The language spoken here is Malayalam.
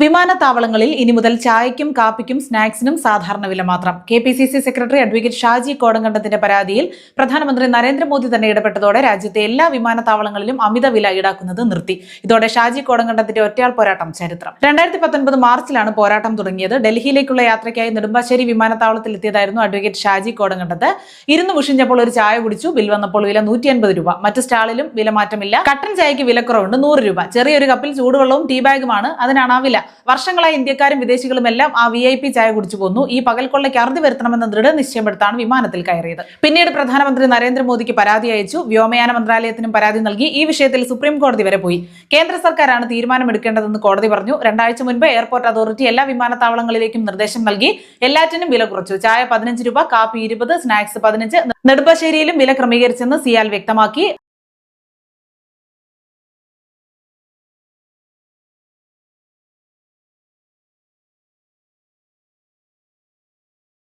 വിമാനത്താവളങ്ങളിൽ ഇനി മുതൽ ചായയ്ക്കും കാപ്പിക്കും സ്നാക്സിനും സാധാരണ വില മാത്രം. K P C C secretary advocate Shaji കോടങ്കണ്ടത്തിന്റെ പരാതിയിൽ പ്രധാനമന്ത്രി നരേന്ദ്രമോദി തന്നെ ഇടപെട്ടതോടെ രാജ്യത്തെ എല്ലാ വിമാനത്താവളങ്ങളിലും അമിത വില ഈടാക്കുന്നത് നിർത്തി. ഇതോടെ ഷാജി കോടങ്കണ്ടത്തിന്റെ ഒറ്റയാൾ പോരാട്ടം ചരിത്രം. രണ്ടായിരത്തി പത്തൊൻപത് മാർച്ചിലാണ് പോരാട്ടം തുടങ്ങിയത്. ഡൽഹിയിലേക്കുള്ള യാത്രയ്ക്കായി നെടുമ്പാശ്ശേരി വിമാനത്താവളത്തിൽ എത്തിയതായിരുന്നു അഡ്വക്കേറ്റ് ഷാജി കോടങ്കണ്ടത്ത്. ഇരുന്ന് മുഷിഞ്ഞപ്പോൾ ഒരു ചായ കുടിച്ചു. ബിൽ വന്നപ്പോൾ വില നൂറ്റി അൻപത് രൂപ. മറ്റ് സ്റ്റാളിലും വില മാറ്റമില്ല കട്ടൻ ചായയ്ക്ക് വിലക്കുറവുണ്ട് നൂറ് രൂപ. ചെറിയൊരു കപ്പിൽ ചൂടുവെള്ളവും ടീ ബാഗുമാണ്. അതിനാണ് ആ വില വർഷങ്ങളായി ഇന്ത്യക്കാരും വിദേശികളും എല്ലാം ആ വി ഐ പി ചായ കുടിച്ചു പോന്നു. ഈ പകൽക്കൊള്ളയ്ക്ക് അറുതി വരുത്തണമെന്ന ദൃഢനിശ്ചയമെടുത്താണ് വിമാനത്തിൽ കയറിയത്. പിന്നീട് പ്രധാനമന്ത്രി നരേന്ദ്രമോദിക്ക് പരാതി അയച്ചു. വ്യോമയാന മന്ത്രാലയത്തിനും പരാതി നൽകി. ഈ വിഷയത്തിൽ സുപ്രീം കോടതി വരെ പോയി. കേന്ദ്ര സർക്കാരാണ് തീരുമാനമെടുക്കേണ്ടതെന്ന് കോടതി പറഞ്ഞു. രണ്ടാഴ്ച മുൻപ് എയർപോർട്ട് അതോറിറ്റി എല്ലാ വിമാനത്താവളങ്ങളിലേക്കും നിർദ്ദേശം നൽകി. എല്ലാറ്റിനും വില കുറച്ചു. ചായ പതിനഞ്ച് രൂപ കാപ്പി ഇരുപത് സ്നാക്സ് പതിനഞ്ച് നെടുമ്പാശ്ശേരിയിലും വില ക്രമീകരിച്ചെന്ന് സിയാൽ വ്യക്തമാക്കി.